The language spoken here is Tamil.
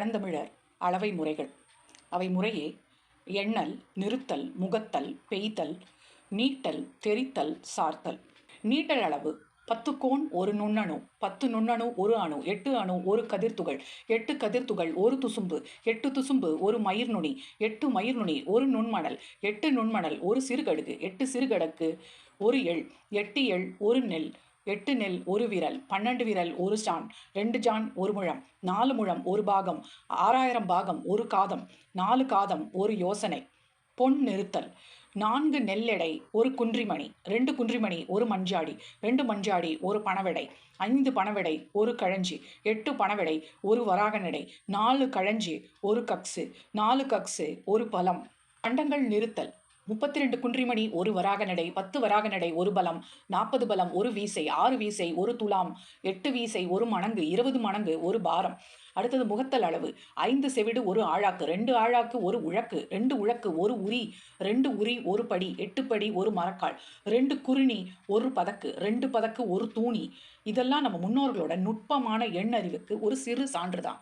பழந்தமிழர் அளவை முறைகள். அவை முறையே எண்ணல் நிறுத்தல் முகத்தல் பெய்தல் நீட்டல் தெரித்தல் சார்த்தல். நீட்டல் அளவு பத்து கோண் ஒரு நுண்ணணு பத்து நுண்ணணு ஒரு அணு எட்டு அணு ஒரு கதிர்த்துகள் எட்டு கதிர்த்துகள் ஒரு துசும்பு எட்டு துசும்பு ஒரு மயிர் நுனி எட்டு மயிர் நுனி ஒரு நுண்மணல் எட்டு நுண்மணல் ஒரு சிறுகடுகு எட்டு சிறுகடுக்கு ஒரு எள் எட்டு எள் ஒரு நெல் எட்டு நெல் ஒரு விரல் பன்னெண்டு விரல் ஒரு ஸ்டான் ரெண்டு ஜான் ஒரு முழம் நாலு முழம் ஒரு பாகம் ஆறாயிரம் பாகம் ஒரு காதம் நாலு காதம் ஒரு யோசனை. பொன் நிறுத்தல். நான்கு நெல்லெடை ஒரு குன்றிமணி ரெண்டு குன்றிமணி ஒரு மஞ்சாடி ரெண்டு மஞ்சாடி ஒரு பணவெடை ஐந்து பணவெடை ஒரு கழஞ்சி எட்டு பணவெடை ஒரு வராகனடை நாலு கழஞ்சி ஒரு கக்ஸு நாலு கக்ஸு ஒரு பலம். அண்டங்கள் நிறுத்தல். முப்பத்தி ரெண்டு குன்றிமணி ஒரு வராக நடை பத்து வராக நடை ஒரு பலம் நாற்பது பலம் ஒரு வீசை ஆறு வீசை ஒரு துலாம் எட்டு வீசை ஒரு மணங்கு இருபது மணங்கு ஒரு பாரம். அடுத்தது முகத்தல் அளவு ஐந்து செவிடு ஒரு ஆழாக்கு ரெண்டு ஆழாக்கு ஒரு உழக்கு ரெண்டு உழக்கு ஒரு உரி ரெண்டு உரி ஒரு படி எட்டு படி ஒரு மரக்கால் ரெண்டு குருணி ஒரு பதக்கு ரெண்டு பதக்கு ஒரு தூணி. இதெல்லாம் நம்ம முன்னோர்களோட நுட்பமான எண்ணறிவுக்கு ஒரு சிறு சான்று தான்